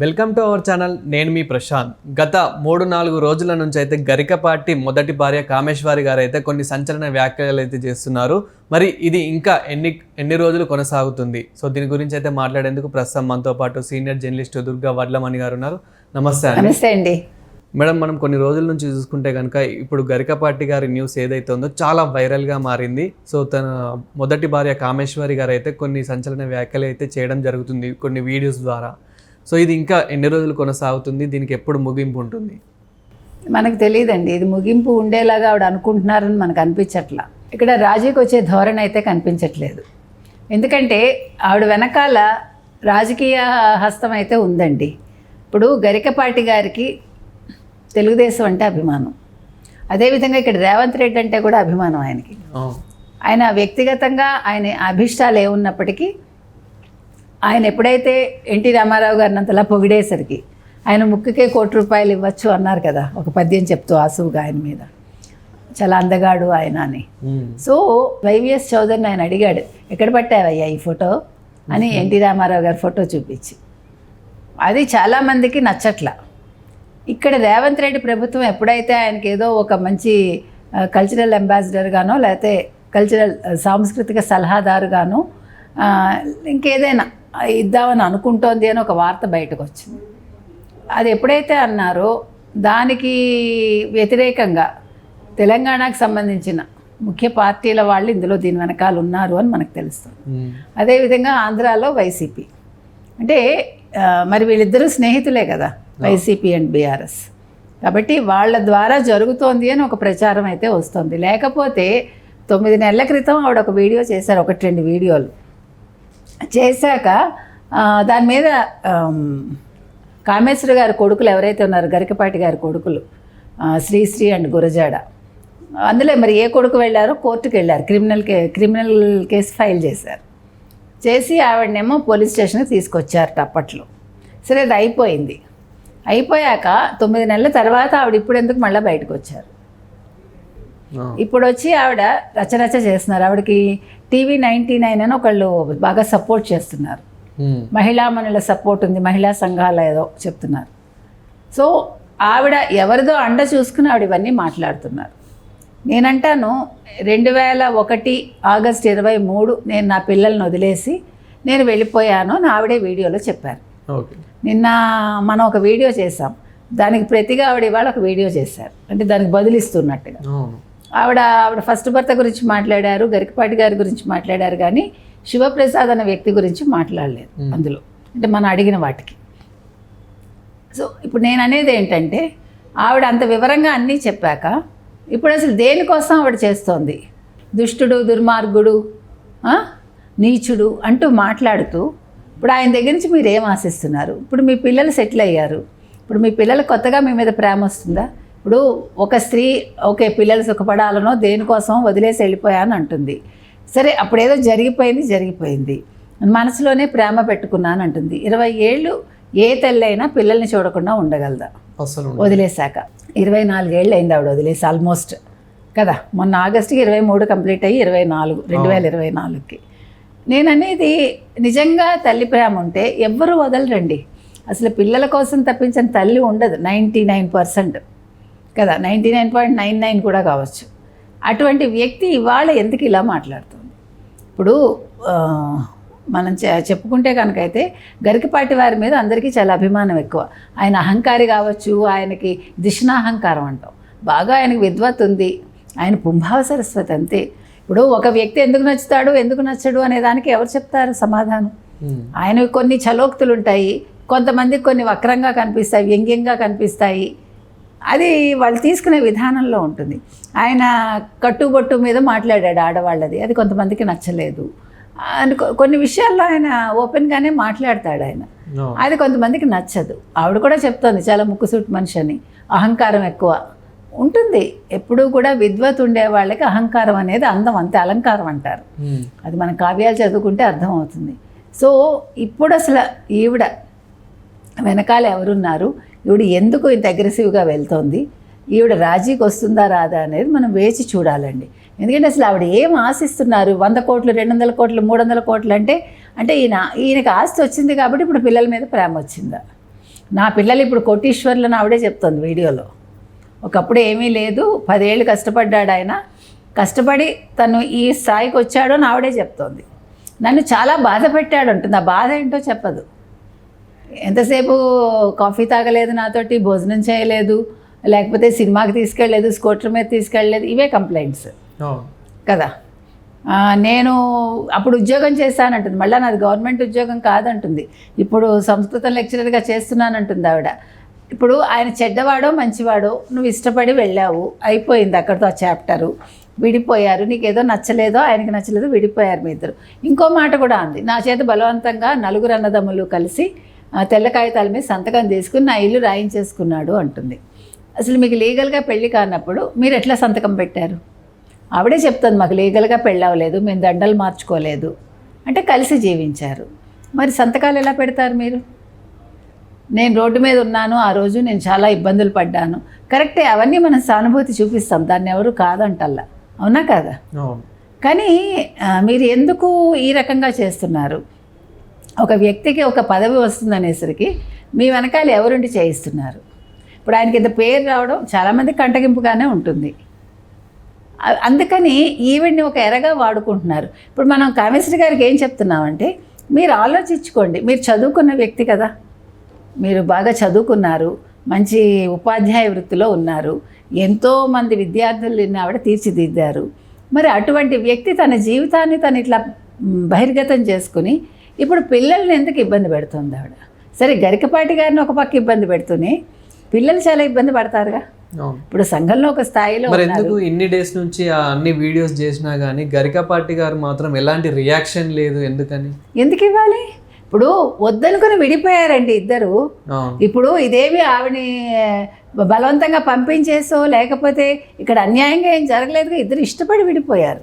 Welcome to our channel నేను మీ ప్రశాంత్. గత మూడు నాలుగు రోజుల నుంచి అయితే గరికపాటి మొదటి భార్య కామేశ్వరి గారు అయితే కొన్ని సంచలన వ్యాఖ్యలు అయితే చేస్తున్నారు. మరి ఇది ఇంకా ఎన్ని ఎన్ని రోజులు కొనసాగుతుంది? సో దీని గురించి అయితే మాట్లాడేందుకు ప్రస్తుతం మనతో పాటు సీనియర్ జర్నలిస్ట్ దుర్గా వడ్లమణి గారు ఉన్నారు. నమస్తే నమస్తే అండి. మేడం మనం కొన్ని రోజుల నుంచి చూసుకుంటే కనుక ఇప్పుడు గరికపాటి గారి న్యూస్ ఏదైతే ఉందో చాలా వైరల్గా మారింది. సో తన మొదటి భార్య కామేశ్వరి గారు అయితే కొన్ని సంచలన వ్యాఖ్యలు అయితే చేయడం జరుగుతుంది కొన్ని వీడియోస్ ద్వారా. సో ఇది ఇంకా ఎన్ని రోజులు కొనసాగుతుంది? దీనికి ఎప్పుడు ముగింపు ఉంటుంది? మనకు తెలియదండి. ఇది ముగింపు ఉండేలాగా ఆవిడ అనుకుంటున్నారని మనకు అనిపించట్లా. ఇక్కడ రాజీకి వచ్చే ధోరణి అయితే కనిపించట్లేదు. ఎందుకంటే ఆవిడ వెనకాల రాజకీయ హస్తం అయితే ఉందండి. ఇప్పుడు గరికపాటి గారికి తెలుగుదేశం అంటే అభిమానం. అదేవిధంగా ఇక్కడ రేవంత్ రెడ్డి అంటే కూడా అభిమానం ఆయనకి. ఆయన వ్యక్తిగతంగా ఆయన అభిష్టాలు ఏమున్నప్పటికీ ఆయన ఎప్పుడైతే ఎన్టీ రామారావు గారిని అంతలా పొగిడేసరికి ఆయన ముక్కుకే కోటి రూపాయలు ఇవ్వచ్చు అన్నారు కదా ఒక పద్యం చెప్తూ ఆసువుగా ఆయన మీద. చాలా అందగాడు ఆయన అని. సో వైవిఎస్ చౌదరిని ఆయన అడిగాడు ఎక్కడ పట్టావయ్యా ఈ ఫోటో? అని ఎన్టీ రామారావు గారి ఫోటో చూపించి. అది చాలామందికి నచ్చట్ల. ఇక్కడ రేవంత్ రెడ్డి ప్రభుత్వం ఎప్పుడైతే ఆయనకి ఏదో ఒక మంచి కల్చరల్ అంబాసిడర్గానో లేకపోతే కల్చరల్ సాంస్కృతిక సలహాదారుగానో ఇంకేదైనా ఇద్దామని అనుకుంటోంది అని ఒక వార్త బయటకు వచ్చింది అది ఎప్పుడైతే అన్నారో దానికి వ్యతిరేకంగా తెలంగాణకు సంబంధించిన ముఖ్య పార్టీల వాళ్ళు ఇందులో దీని వెనకాల ఉన్నారు అని మనకు తెలుస్తుంది. అదేవిధంగా ఆంధ్రాలో వైసీపీ. అంటే మరి వీళ్ళిద్దరూ స్నేహితులే కదా వైసీపీ అండ్ బీఆర్ఎస్. కాబట్టి వాళ్ళ ద్వారా జరుగుతోంది అని ఒక ప్రచారం అయితే వస్తుంది. లేకపోతే తొమ్మిది నెలల క్రితం ఆవిడ ఒక వీడియో చేశారు ఒకటి రెండు వీడియోలు. చేశాక దాని మీద కామేశ్వర గారి కొడుకులు ఎవరైతే ఉన్నారో గరికపాటి గారి కొడుకులు శ్రీశ్రీ అండ్ గురజాడ. అందులో మరి ఏ కొడుకు వెళ్ళారో కోర్టుకు వెళ్ళారు. క్రిమినల్ కే క్రిమినల్ కేసు ఫైల్ చేశారు. చేసి ఆవిడనేమో పోలీస్ స్టేషన్కి తీసుకొచ్చారట అప్పట్లో. సరే అది అయిపోయింది. అయిపోయాక తొమ్మిది నెలల తర్వాత ఆవిడ ఇప్పుడు ఎందుకు మళ్ళీ బయటకు వచ్చారు ఇప్పుడు వచ్చి ఆవిడ రచరచ చేస్తున్నారు. ఆవిడకి టీవీ నైంటీ నైన్ అని ఒకళ్ళు బాగా సపోర్ట్ చేస్తున్నారు. మహిళా మనుల సపోర్ట్ ఉంది. మహిళా సంఘాల ఏదో చెప్తున్నారు. సో ఆవిడ ఎవరిదో అండ చూసుకుని ఆవిడ ఇవన్నీ మాట్లాడుతున్నారు. నేనంటాను రెండు వేల ఒకటి ఆగస్ట్ ఇరవై మూడు నేను నా పిల్లల్ని వదిలేసి నేను వెళ్ళిపోయాను అని ఆవిడే వీడియోలో చెప్పారు. నిన్న మనం ఒక వీడియో చేసాం దానికి ప్రతిగా ఆవిడ ఇవాళ ఒక వీడియో చేశారు. అంటే దానికి బదులిస్తున్నట్టుగా. ఆవిడ ఆవిడ ఫస్ట్ భర్త గురించి మాట్లాడారు గరికపాటి గారి గురించి మాట్లాడారు కానీ శివప్రసాద్ అనే వ్యక్తి గురించి మాట్లాడలేదు అందులో. అంటే మనం అడిగిన వాటికి. సో ఇప్పుడు నేను అనేది ఏంటంటే ఆవిడ అంత వివరంగా అన్నీ చెప్పాక ఇప్పుడు అసలు దేనికోసం ఆవిడ చేస్తోంది? దుష్టుడు దుర్మార్గుడు నీచుడు అంటూ మాట్లాడుతూ ఇప్పుడు ఆయన దగ్గర నుంచి మీరు ఏం ఆశిస్తున్నారు? ఇప్పుడు మీ పిల్లలు సెటిల్ అయ్యారు. ఇప్పుడు మీ పిల్లలు కొత్తగా మీ మీద ప్రేమ వస్తుందా? ఇప్పుడు ఒక స్త్రీ ఓకే పిల్లలు సుఖపడాలనో దేనికోసం వదిలేసి వెళ్ళిపోయాను అంటుంది. సరే అప్పుడేదో జరిగిపోయింది జరిగిపోయింది. మనసులోనే ప్రేమ పెట్టుకున్నాను అంటుంది. ఇరవై ఏళ్ళు ఏ తల్లైనా పిల్లల్ని చూడకుండా ఉండగలదా? అసలు వదిలేశాక. ఇరవై నాలుగేళ్ళు అయింది ఆవిడ వదిలేసి ఆల్మోస్ట్ కదా? మొన్న ఆగస్టుకి ఇరవై మూడు కంప్లీట్ అయ్యి ఇరవై నాలుగు రెండు వేల ఇరవై నాలుగుకి. నేను అనేది నిజంగా తల్లి ప్రేమ ఉంటే ఎవ్వరు వదలరండి. అసలు పిల్లల కోసం తప్పించిన తల్లి ఉండదు నైంటీ నైన్ పర్సెంట్. కదా ninety nine point nine nine కూడా కావచ్చు. అటువంటి వ్యక్తి ఇవాళ ఎందుకు ఇలా మాట్లాడుతుంది? ఇప్పుడు మనం చె- చెప్పుకుంటే కనుకైతే గరికపాటి వారి మీద అందరికీ చాలా అభిమానం ఎక్కువ. ఆయన అహంకారి కావచ్చు ఆయనకి దిష్ణాహంకారం అంటాం. బాగా ఆయనకి విద్వత్ ఉంది. ఆయన పుంభావ సరస్వతి అంతే. ఇప్పుడు ఒక వ్యక్తి ఎందుకు నచ్చుతాడు ఎందుకు నచ్చడు అనే దానికి ఎవరు చెప్తారు సమాధానం? మ్మ్. ఆయనవి కొన్ని చలోక్తులు ఉంటాయి కొంతమందికి కొన్ని వక్రంగా కనిపిస్తాయి వ్యంగ్యంగా కనిపిస్తాయి. అది వాళ్ళు తీసుకునే విధానంలో ఉంటుంది. ఆయన కట్టుబొట్టు మీద మాట్లాడాడు ఆడవాళ్ళది. అది కొంతమందికి నచ్చలేదు. అని కొన్ని విషయాల్లో ఆయన ఓపెన్గానే మాట్లాడతాడు ఆయన. అది కొంతమందికి నచ్చదు. ఆవిడ కూడా చెప్తోంది చాలా ముక్కుసూటి మనిషి అని అహంకారం ఎక్కువ. ఉంటుంది. ఎప్పుడూ కూడా విద్వత్ ఉండే వాళ్ళకి అహంకారం అనేది అందం అంతే అలంకారం అంటారు. అది మన కావ్యాలు చదువుకుంటే అర్థమవుతుంది సో ఇప్పుడు అసలు ఈవిడ వెనకాల ఎవరున్నారు? ఈవిడ ఎందుకు ఇంత అగ్రెసివ్గా వెళ్తోంది? ఈవిడ రాజీకి వస్తుందా రాదా అనేది మనం వేచి చూడాలండి. ఎందుకంటే అసలు ఆవిడ ఏం ఆశిస్తున్నారు? వంద కోట్లు రెండు వందల కోట్లు మూడు వందల కోట్లు అంటే అంటే ఈయన ఈయనకి ఆస్తి వచ్చింది కాబట్టి ఇప్పుడు పిల్లల మీద ప్రేమ వచ్చిందా? నా పిల్లలు ఇప్పుడు కోటీశ్వర్లను ఆవిడే చెప్తుంది వీడియోలో. ఒకప్పుడు ఏమీ లేదు. పదేళ్ళు కష్టపడ్డాడు ఆయన. కష్టపడి తను ఈ స్థాయికి వచ్చాడో అని ఆవిడే చెప్తోంది. నన్ను చాలా బాధ పెట్టాడు అంటుంది ఆ బాధ ఏంటో చెప్పదు. ఎంతసేపు కాఫీ తాగలేదు నాతోటి భోజనం చేయలేదు లేకపోతే సినిమాకి తీసుకెళ్ళలేదు స్కూటర్ మీద తీసుకెళ్ళలేదు ఇవే కంప్లైంట్స్ కదా? నేను అప్పుడు ఉద్యోగం చేశానంటుంది. మళ్ళీ నాది గవర్నమెంట్ ఉద్యోగం కాదంటుంది. ఇప్పుడు సంస్కృతం లెక్చరర్గా చేస్తున్నానంటుంది ఆవిడ. ఇప్పుడు ఆయన చెడ్డవాడో మంచివాడో నువ్వు ఇష్టపడి వెళ్ళావు అయిపోయింది అక్కడితో ఆ చాప్టరు. విడిపోయారు నీకు ఏదో నచ్చలేదో ఆయనకి నచ్చలేదో విడిపోయారు మీ ఇద్దరు. ఇంకో మాట కూడా అంది. నా చేత బలవంతంగా నలుగురు అన్నదమ్ములు కలిసి తెల్ల కాగితాల మీద సంతకం తీసుకుని నా ఇల్లు రాయించేసుకున్నాడు అంటుంది. అసలు మీకు లీగల్గా పెళ్ళి కానప్పుడు మీరు ఎట్లా సంతకం పెట్టారు? ఆవిడే చెప్తుంది మాకు లీగల్గా పెళ్ళవలేదు మేము దండలు మార్చుకోలేదు. అంటే కలిసి జీవించారు. మరి సంతకాలు ఎలా పెడతారు మీరు? నేను రోడ్డు మీద ఉన్నాను ఆ రోజు నేను చాలా ఇబ్బందులు పడ్డాను. కరెక్టే అవన్నీ మనం సానుభూతి చూపిస్తాం దాన్ని ఎవరు కాదంటల్లా. అవునా కాదా? కానీ మీరు ఎందుకు ఈ రకంగా చేస్తున్నారు? ఒక వ్యక్తికి ఒక పదవి వస్తుందనేసరికి మీ వెనకాల ఎవరుండి చేయిస్తున్నారు? ఇప్పుడు ఆయనకి ఇంత పేరు రావడం చాలామంది కంటగింపుగానే ఉంటుంది. అందుకని ఈవెంట్ని ఒక ఎరగా వాడుకుంటున్నారు. ఇప్పుడు మనం కామేశ్వరి గారికి ఏం చెప్తున్నామంటే మీరు ఆలోచించుకోండి మీరు చదువుకున్న వ్యక్తి కదా. మీరు బాగా చదువుకున్నారు మంచి ఉపాధ్యాయ వృత్తిలో ఉన్నారు ఎంతోమంది విద్యార్థులని ఆవిడ తీర్చిదిద్దారు. మరి అటువంటి వ్యక్తి తన జీవితాన్ని తను ఇట్లా బహిర్గతం చేసుకుని ఇప్పుడు పిల్లల్ని ఎందుకు ఇబ్బంది పెడుతుంది ఆవిడ? సరే గరికపాటి గారిని ఒక పక్క ఇబ్బంది పెడుతూనే పిల్లలు చాలా ఇబ్బంది పడతారుగా. ఇప్పుడు సంఘంలో ఒక స్థాయిలో మరి. ఎందుకు ఇన్ని డేస్ నుంచి అన్ని వీడియోస్ చేసినా కానీ గరికా పార్టీ గారు మాత్రం ఎలాంటి రియాక్షన్ లేదు ఎందుకని? ఎందుకు ఇవ్వాలి? ఇప్పుడు వద్దనుకుని విడిపోయారండి ఇద్దరు. ఇప్పుడు ఇదేమి ఆవిడని బలవంతంగా పంపించేసో లేకపోతే ఇక్కడ అన్యాయంగా ఏం జరగలేదుగా? ఇద్దరు ఇష్టపడి విడిపోయారు.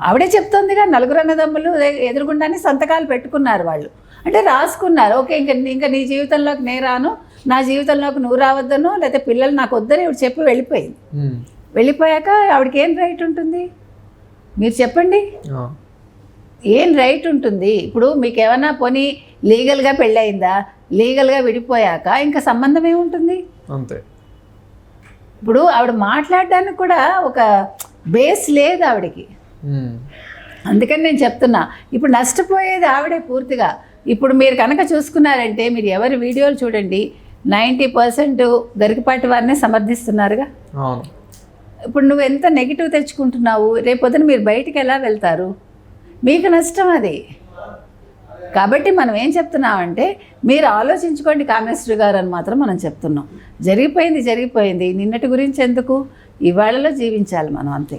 ఆవిడే చెప్తోందిగా నలుగురు అన్నదమ్ములు ఎదురుగుండానే సంతకాలు పెట్టుకున్నారు వాళ్ళు. అంటే రాసుకున్నారు. ఓకే ఇంకా ఇంకా నీ జీవితంలోకి నేను రాను నా జీవితంలోకి నువ్వు రావద్దను లేకపోతే పిల్లలు నాకు వద్దని ఇవి చెప్పి వెళ్ళిపోయింది. ఉమ్. వెళ్ళిపోయాక ఆవిడకి ఏం రైట్ ఉంటుంది? మీరు చెప్పండి. ఏం రైట్ ఉంటుంది? ఇప్పుడు మీకు ఏమైనా పోనీ లీగల్గా పెళ్ళయిందా? లీగల్గా విడిపోయాక ఇంకా సంబంధం ఏముంటుంది? అంతే. ఇప్పుడు ఆవిడ మాట్లాడడానికి కూడా ఒక బేస్ లేదు ఆవిడకి. అందుకని నేను చెప్తున్నా. ఇప్పుడు నష్టపోయేది ఆవిడే పూర్తిగా. ఇప్పుడు మీరు కనుక చూసుకున్నారంటే మీరు ఎవరి వీడియోలు చూడండి నైంటీ పర్సెంట్ గరికపాటి వారినే సమర్థిస్తున్నారుగా. ఇప్పుడు నువ్వు ఎంత నెగిటివ్ తెచ్చుకుంటున్నావు? రేపొద్దున మీరు బయటికి ఎలా వెళ్తారు? మీకు నష్టం అది. కాబట్టి మనం ఏం చెప్తున్నామంటే మీరు ఆలోచించుకోండి కామేశ్వరి గారు అని మాత్రం మనం చెప్తున్నాం. జరిగిపోయింది జరిగిపోయింది. నిన్నటి గురించి ఎందుకు? ఇవాళలో జీవించాలి మనం అంతే.